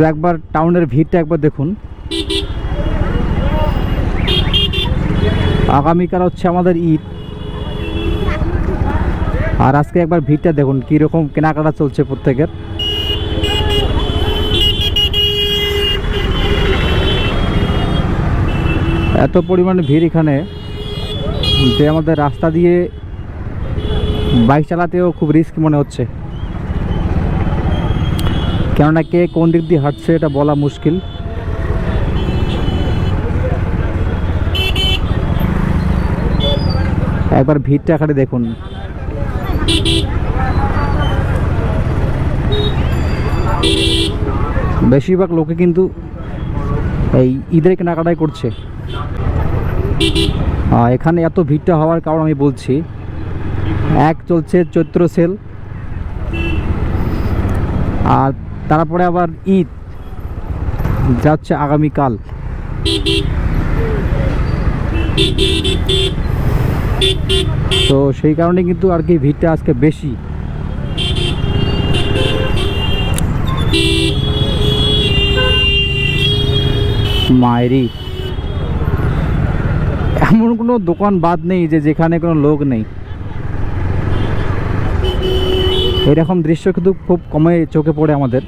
So একবার টাউনের ভিড়টা একবার দেখুন। আগামীকাল হচ্ছে আমাদের ঈদ। আর আজকে একবার ভিড়টা দেখুন, কীরকম কেনাকাটা চলছে প্রত্যেকের। এত পরিমাণে ভিড় এখানে যে আমাদের রাস্তা দিয়ে বাইক চালাতেও খুব রিস্ক মনে হচ্ছে। কেননা কে কোন দিক দিয়ে হাঁটছে এটা বলা মুশকিল। একবার ভিড়টা এখানে দেখুন। বেশিরভাগ লোকে কিন্তু এই ঈদের কেনাকাটাই করছে। এখানে এত ভিড়টা হওয়ার কারণ আমি বলছি। এক চলছে চৈত্র সেল। আর তারপরে আবার ঈদ যা হচ্ছে আগামীকাল। তো সেই কারণে কিন্তু আর কি ভিড়টা আজকে বেশি। মায়েরই। এমন কোনো দোকান বাদ নেই যে যেখানে কোনো লোক নেই। এরকম দৃশ্য কিন্তু খুব কমে চোখে পড়ে আমাদের।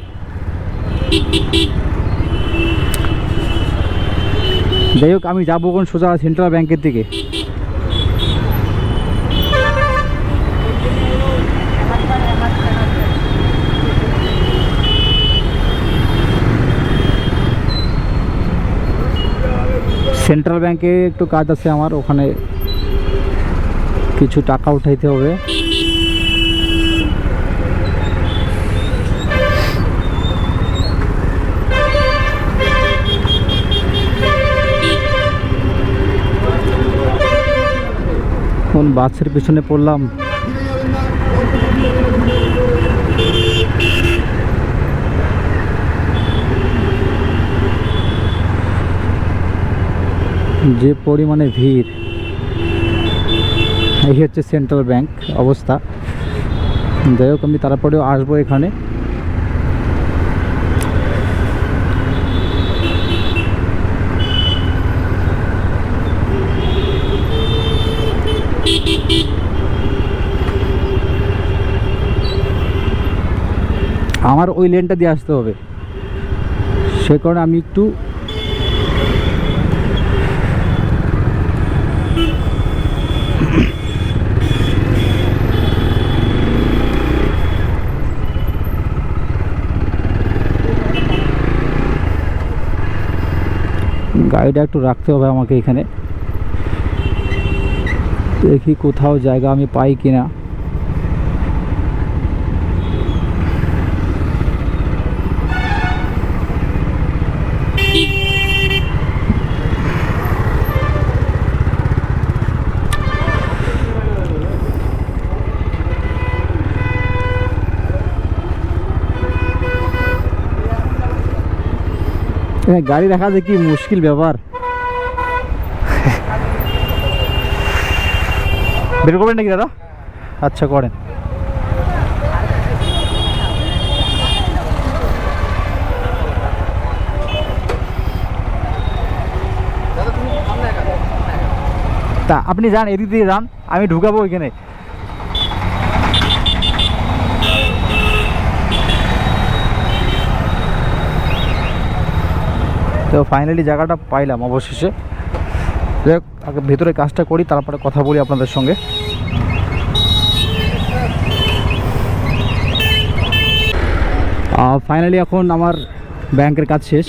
যাই হোক, আমি যাব কোন সোজা সেন্ট্রাল ব্যাংকের দিকে। সেন্ট্রাল ব্যাংকে একটু কাজ আছে আমার, ওখানে কিছু টাকা উঠাইতে হবে। কোন বাসের পিছনে পড়লাম। যে পরিমাণে ভিড়, এই হচ্ছে সেন্ট্রাল ব্যাংক অবস্থা। যাই হোক, আমি তারপরেও আসব এখানে। আমার ওই লেনটা দিয়ে আসতে হবে। সে কারণে আমি একটু গাড়িটা একটু রাখতে হবে আমাকে এখানে। দেখি কোথাও জায়গা আমি পাই কিনা। গাড়ি রাখা যে কি মুশকিল ব্যাপার। বের করবেন নাকি দাদা? আচ্ছা করেন। তা আপনি যান, এদিক দিয়ে যান, আমি ঢুকাবো ওইখানে। তো ফাইনালি জায়গাটা পাইলাম অবশেষে। যাই আগে ভেতরে কাজটা করি, তারপরে কথা বলি আপনাদের সঙ্গে। ফাইনালি এখন আমার ব্যাংকের কাজ শেষ।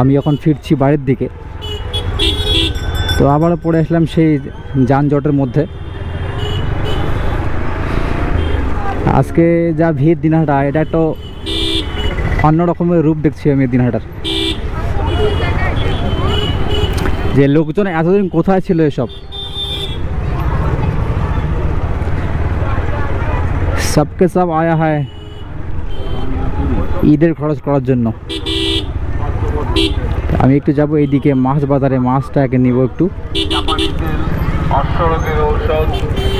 আমি এখন ফিরছি বাড়ির দিকে। তো আবারও পড়ে আসলাম সেই যানজটের মধ্যে। আজকে যা ভিড় দিনহাটা এটা একটা অন্য রকমের রূপ দেখছি আমি দিনহাটার। যে লোকজন এতদিন কোথায় ছিল এসব? সবকে সব আয়া হয় ঈদের খরচ করার জন্য। আমি একটু যাব এইদিকে মাছ বাজারে মাছটা একে নিব একটু। অশ্বরোগের ঔষধ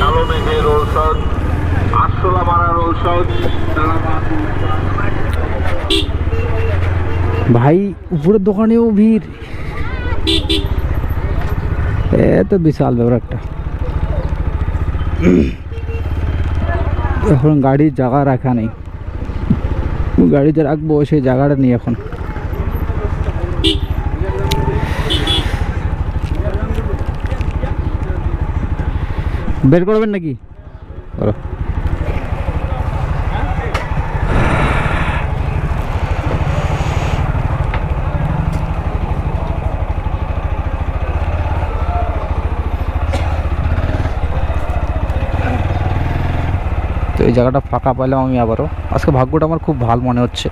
কালো মেঘের ঔষধ আরশোলা মারার ঔষধ। ভাই উপরের দোকানেও ভিড়। এ তো বিশাল ব্যাপার একটা। এখন গাড়ির জায়গা রাখা নেই। গাড়িতে রাখব সেই জায়গাটা নেই এখন। বের করবেন নাকি? করো তো এই জায়গাটা ফাঁকা পাইলাম আমি আবারও। আজকে ভাগ্যটা আমার খুব ভালো মনে হচ্ছে।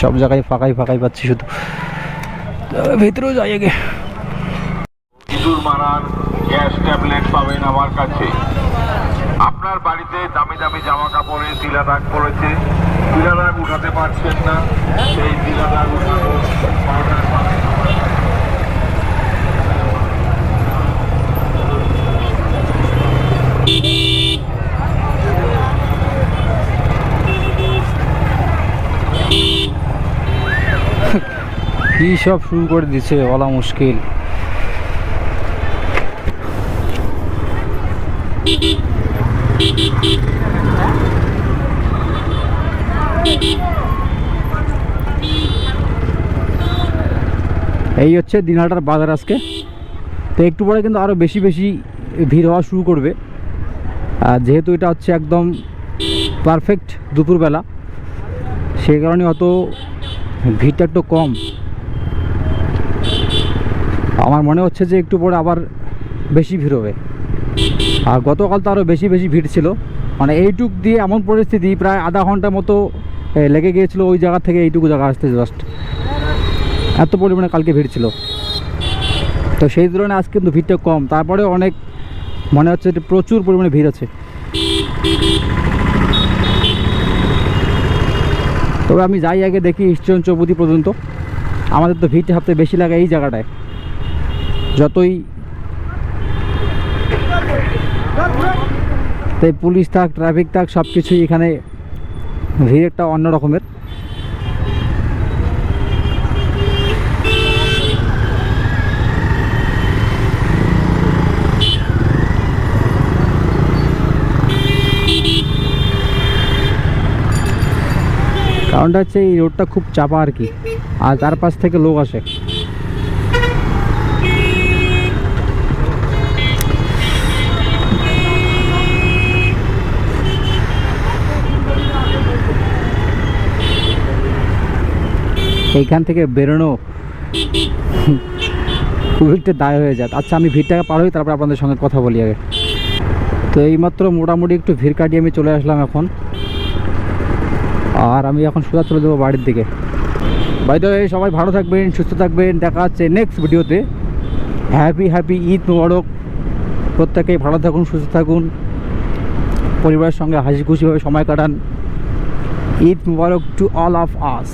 সব জায়গায় ফাঁকাই ফাঁকাই পাচ্ছি শুধু। ভেতরেও যাই আগে। ইঁদুর মারার গ্যাস ট্যাবলেট পাবেন আমার কাছে। আপনার বাড়িতে দামি দামি জামা কাপড়ে তিলা দাগ পড়েছে। তিলা দাগ উঠাতে পারছেন না। সেই তিলা দাগ উঠানো পাউডার পাবেন আমার কাছে। কি সব শুরু করে দিছে, বলা মুশকিল। এই হচ্ছে দিনহাটার বাজার আজকে। তো একটু পরে কিন্তু আরও বেশি বেশি ভিড় হওয়া শুরু করবে। আর যেহেতু এটা হচ্ছে একদম পারফেক্ট দুপুরবেলা, সেই কারণে অত ভিড়টা একটু কম। আমার মনে হচ্ছে যে একটু পরে আবার বেশি ভিড় হবে। আর গতকাল তো আরও বেশি বেশি ভিড় ছিল। মানে এইটুক দিয়ে এমন পরিস্থিতি, প্রায় আধা ঘণ্টার মতো লেগে গিয়েছিল ওই জায়গা থেকে এইটুকু জায়গা আসতে জাস্ট এত পরিমাণে কালকে ভিড় ছিল। তো সেই তুলনায় আজকে কিন্তু ভিড়টা কম। তারপরে অনেক, মনে হচ্ছে প্রচুর পরিমাণে ভিড় আছে। তবে আমি যাই আগে দেখি ইস্টার্ন চৌপতি পর্যন্ত। আমাদের তো ভিড়টা সবথেকে বেশি লাগে এই জায়গাটায়। যতই তাই পুলিশ থাক ট্রাফিক থাক সব কিছুই এখানে ভিড় একটা অন্য রকমের। কারণটা হচ্ছে এই রোডটা খুব চাপা আর কি। আর চারপাশ থেকে লোক আসে। এইখান থেকে বেরোনো খুব দায় হয়ে যায়। আচ্ছা আমি ভিড়টাকে পার হই, তারপর আপনাদের সঙ্গে কথা বলি আগে। তো এইমাত্র মোটামুটি একটু ভিড় কাটিয়ে আমি চলে আসলাম এখন। আর আমি এখন সোজা চলে যাব বাড়ির দিকে। বাইরে সবাই ভালো থাকবেন, সুস্থ থাকবেন। দেখা হচ্ছে নেক্সট ভিডিওতে হ্যাপি হ্যাপি ঈদ মোবারক প্রত্যেকেই ভালো থাকুন, সুস্থ থাকুন। পরিবারের সঙ্গে হাসি খুশিভাবে সময় কাটান। Eid Mubarak to all of us